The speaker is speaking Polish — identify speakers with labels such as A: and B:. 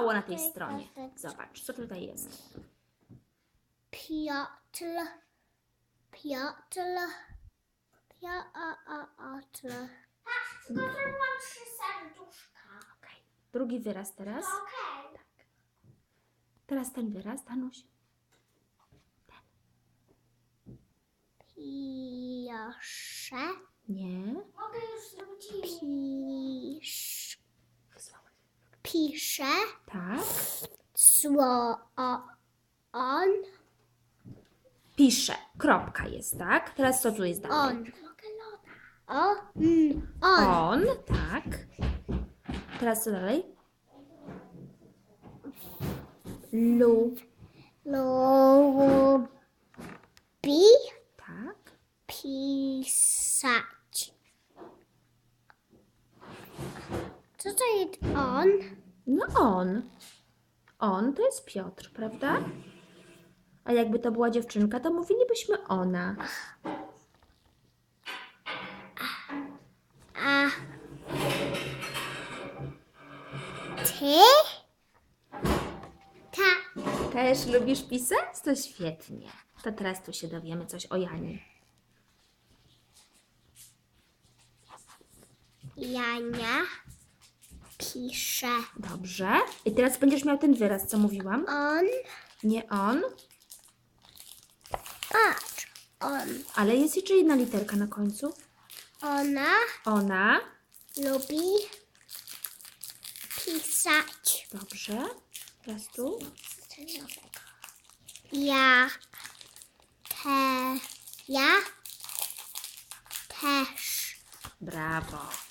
A: Mało na tej stronie. Zobacz, co tutaj jest.
B: Piotr. Piotr. Piotr. Zrobiłam trzy serduszka.
A: Okej. Drugi wyraz teraz.
B: Okej.
A: Teraz ten wyraz, Danuś.
B: Piosze.
A: Nie.
B: Mogę już zrobić Pisze.
A: Tak.
B: Sło. O, on.
A: Pisze. Kropka jest, tak? Teraz co tu jest dalej?
B: On. O. Mm, on.
A: On, tak. Teraz co dalej? Lu,
B: Lubi
A: tak.
B: pisać. Co to jest on?
A: No on. On to jest Piotr, prawda? A jakby to była dziewczynka, to mówilibyśmy ona.
B: A ty? Ta.
A: Też lubisz pisać? To świetnie. To teraz tu się dowiemy coś o Jani.
B: Jania pisze.
A: Dobrze. I teraz będziesz miał ten wyraz, co mówiłam.
B: On.
A: Nie on,
B: Patrz. On.
A: ale jest jeszcze jedna literka na końcu.
B: Ona
A: Ona.
B: lubi pisać.
A: Dobrze. Teraz tu.
B: Ja te ja też.
A: Brawo.